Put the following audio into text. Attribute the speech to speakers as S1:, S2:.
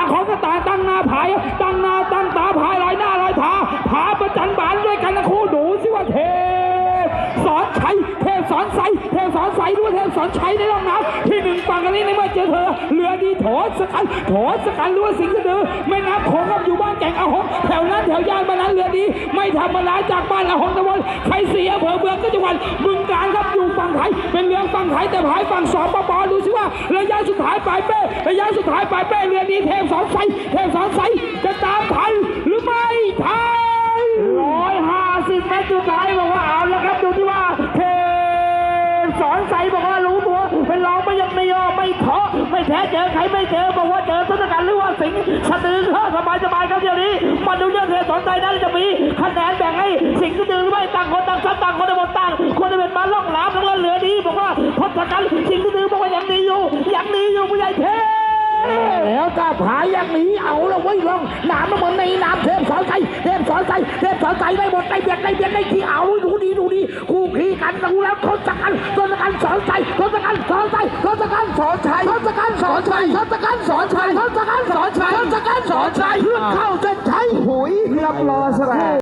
S1: างของกระต่ายตั้งหน้าผาย ตั้งหน้าตั้งตาผายลอยหน้าลอยตาผาประจันบานด้วยกันนะครูดูสิว่าเทสอนชัยเทสอนใสเทสอนใสด้วยเทสอนชัยในร่องน้ำที่หนึ่งฝั่งกันนี้ในเมื่อเจอเธอเรือดีโถสกันโถสกันรั้วสิงห์สะดือไม่นับโขงกับอยู่บ้านแก่งอาห แถวย่านบ้านนั้นเรือดีไม่ธรรมดาจากบ้านอาหงตะวันใครเสียอำเภอเมืองก็จังหวัดบึงการครับอยู่ฝั่งไทยเป็นเรือฝั่งไทยแต่ผายฝั่งสองปปดูสิว่าระยะสุดท้ายปลายเป้ระยะสุดท้ายปลายเป้เรือดีเทพสอนใสเทพสอนใสจะตามทันหรือไม่ทันร้อยห้าสิบเมตรสุดท้ายบอกว่าเอาแล้วครับดูที่ว่าเทพสอนใสบอกว่ารู้ตัวเป็นรองไม่ยังไม่ยอมไม่ท้อไม่แพ้เจอใครไม่เจอบอกว่าเจอต้นกันหรือว่าสิงสะดือก็สบายสบายครับเดี๋ยวนี้ มาดูเรื่องเทพสอนใสนั้นจะมีคะแนนแบ่งให้สิงห์สะดือหรือไม่ต่างคนต่างซัดต่างคนต่างคนต่างควรจะเป็นบ้านล่องหลามแล้วก็เหลือดีบอกว่าทศกัณฐ์สิงห์สะดือบอกว่ายังดีอยู่ยังดีอยู่ผู้ใหญ่เทพ
S2: แล้วก็ผายอย่างนี้เอาละเว้ยลองน้ำมันเหมือนในน้ำเทพสอนใจเทพสอนใจเทพสอนใจได้หมดได้เบียดได้เบียดได้ที่เอาดูดีดูดีคู่ขี้กันดูแล้วทศกัณฐ์ทศกัณฐ์สอนใจทศกัณฐ์สอนใจทศกัณฐ์สอนชัยทศกัณฐ์สอนชัยทศกัณฐ์สอนชัยทศกัณฐ์สอนชัยทศกัณฐ์สอนชัยเพื่อเข้าเส้น 拉出来